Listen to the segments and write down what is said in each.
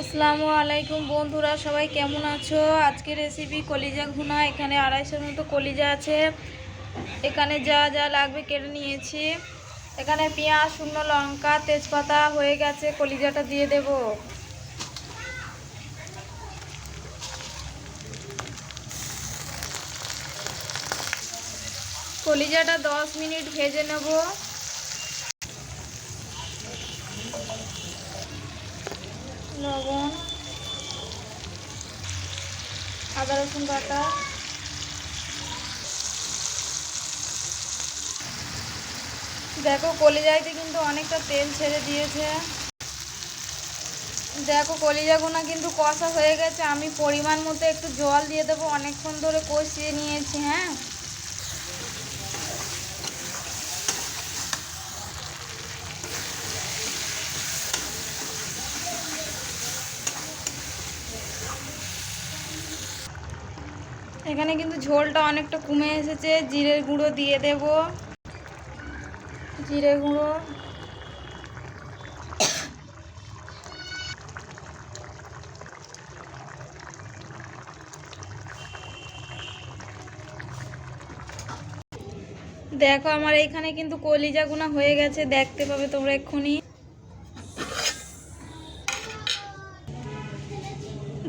আসসালামু আলাইকুম বন্ধুরা, সবাই কেমন আছো? আজকে রেসিপি কলিজা ঘুনা, এখানে আড়াইশোর মতো কলিজা আছে। এখানে যা যা লাগবে কেটে নিয়েছি। এখানে পেঁয়াজ, শুকনো লঙ্কা, তেজপাতা হয়ে গেছে, কলিজাটা দিয়ে দেব। কলিজাটা দশ মিনিট ভেজে নেব। লবণ, আদা রসুন বাটা, দেখো কলিজাইতে কিন্তু অনেকটা তেল ছেড়ে দিয়েছে। দেখো কলিজাগুনা কিন্তু কষা হয়ে গেছে, আমি পরিমাণ মতো একটু জল দিয়ে দেবো, অনেকক্ষণ ধরে কষিয়ে নিয়েছি হ্যাঁ? এখানে কিন্তু ঝোলটা অনেকটা কমে এসেছে। জিরের গুঁড়ো দিয়ে দেব। জিরে গুঁড়ো। দেখো, আমার এইখানে কিন্তু কলিজা কলিজাগুনা হয়ে গেছে। দেখতে পাবে তোমরা এক্ষুনি।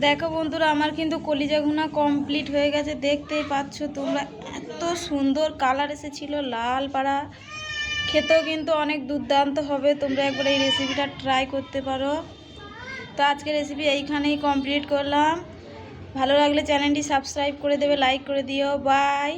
দেখো বন্ধুরা, আমার কিন্তু কলিজা ঘুনা কমপ্লিট হয়ে গেছে। দেখতেই পাচ্ছ তোমরা, এত সুন্দর কালার এসেছিল লাল পাড়া। খেতেও কিন্তু অনেক দুর্দান্ত হবে। তোমরা একবার এই রেসিপিটা ট্রাই করতে পারো। তো আজকে রেসিপি এইখানেই কমপ্লিট করলাম। ভালো লাগলে চ্যানেলটি সাবস্ক্রাইব করে দেবে লাইক করে দিও। বাই